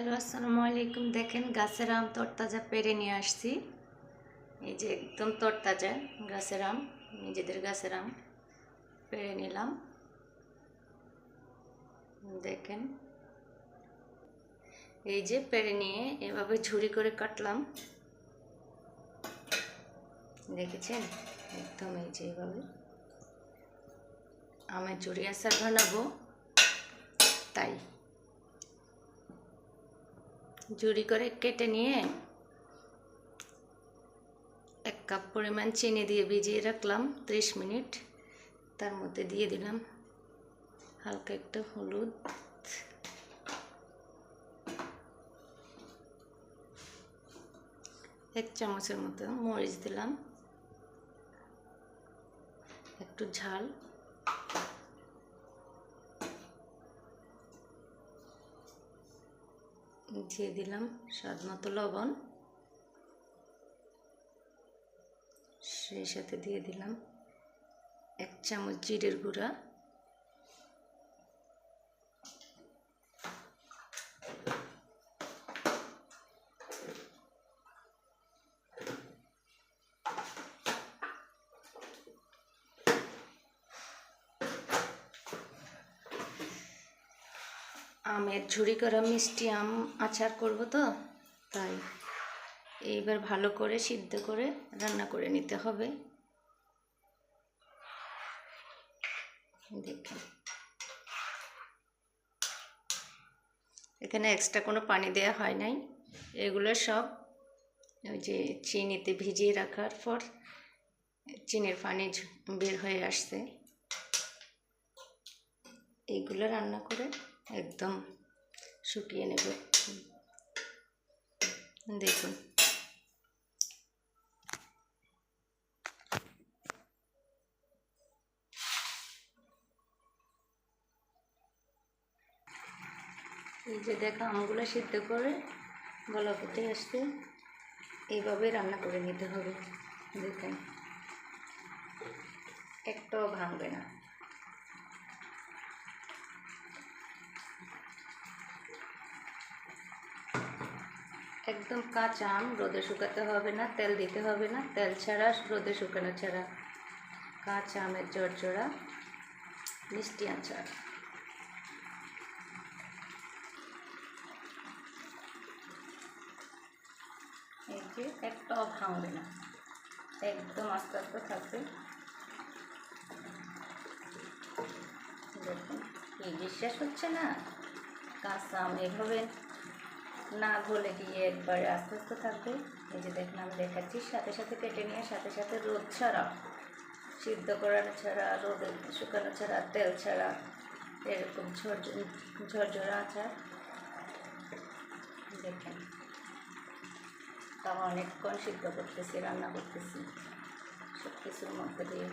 Hello, আসসালামু আলাইকুম। দেখেন গাছের আম তরতাজা পেরে নিয়ে আসছি। এই যে একদম তরতাজা গাছের আম, নিজেদের গাছের আম পেরে নিলাম। দেখেন, এই যে পেরে নিয়ে এভাবে ঝুড়ি করে কাটলাম। দেখেছেন? একদম এই যে এইভাবে আমের ঝুড়ি আচার বানাবো, তাই। ঝুড়ি করে কেটে নিয়ে এক কাপ পরিমাণ চিনি দিয়ে ভিজিয়ে রাখলাম, ত্রিশ মিনিট। তার মধ্যে দিয়ে দিলাম হালকা একটু হলুদ। এক চামচের মতো মরিচ দিলাম, একটু ঝাল। দিয়ে দিলাম স্বাদ মতো লবণ। সেই সাথে দিয়ে দিলাম এক চামচ জিরের গুঁড়া। আমের ঝুড়ি করা মিষ্টি আম আচার করব তো, তাই এইবার ভালো করে সিদ্ধ করে রান্না করে নিতে হবে। দেখুন এখানে এক্সট্রা কোনো পানি দেওয়া হয় নাই। এগুলো সব ওই যে চিনিতে ভিজিয়ে রাখার পর চিনির পানি বের হয়ে আসছে। এইগুলো রান্না করে একদম শুকিয়ে নেব। দেখুন। এই যে দেখো আমগুলো সিদ্ধ করে গলা ফুটে আসতে এইভাবে রান্না করে নিতে হবে। দেখেন। একটাও ভাঙবে না। একদম কাঁচা আম, রোদে শুকাতে হবে না, তেল দিতে হবে না, তেল ছাড়া রোদে শুকানো ছাড়া। কাঁচা আমের জর্জরা, মিষ্টি আচার। একটাও ভাঙবে না। একদম আস্তে আস্তে থাকবে। দেখুন বিশ্বাস হচ্ছে না? কাঁচা আম এভাবে না গলে গিয়ে একবারে আস্তে আস্তে থাকবে। এই যে দেখুন, আমি দেখাচ্ছি। সাথে সাথে কেটে নিয়ে সাথে সাথে রোদ ছাড়া, সিদ্ধ করানো ছাড়া, রোদে শুকানো ছাড়া, তেল ছাড়া, এরকম ঝর ঝরঝরা আচার। দেখেন, তাও অনেকক্ষণ সিদ্ধ করতেছি, রান্না করতেছি। সব কিছুর মধ্যে দিয়ে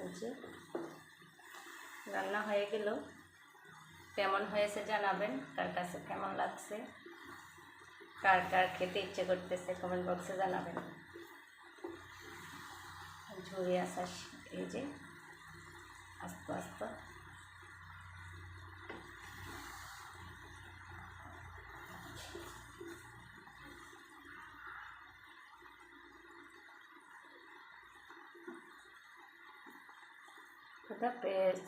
এই যে রান্না হয়ে গেল। কেমন হয়েছে জানাবেন, কার কাছে কেমন লাগছে, কার কার খেতে ইচ্ছে করতেছে কমেন্ট বক্সে জানাবেন। ঝুড়ি আসা এই যে আস্তে আস্তে। the page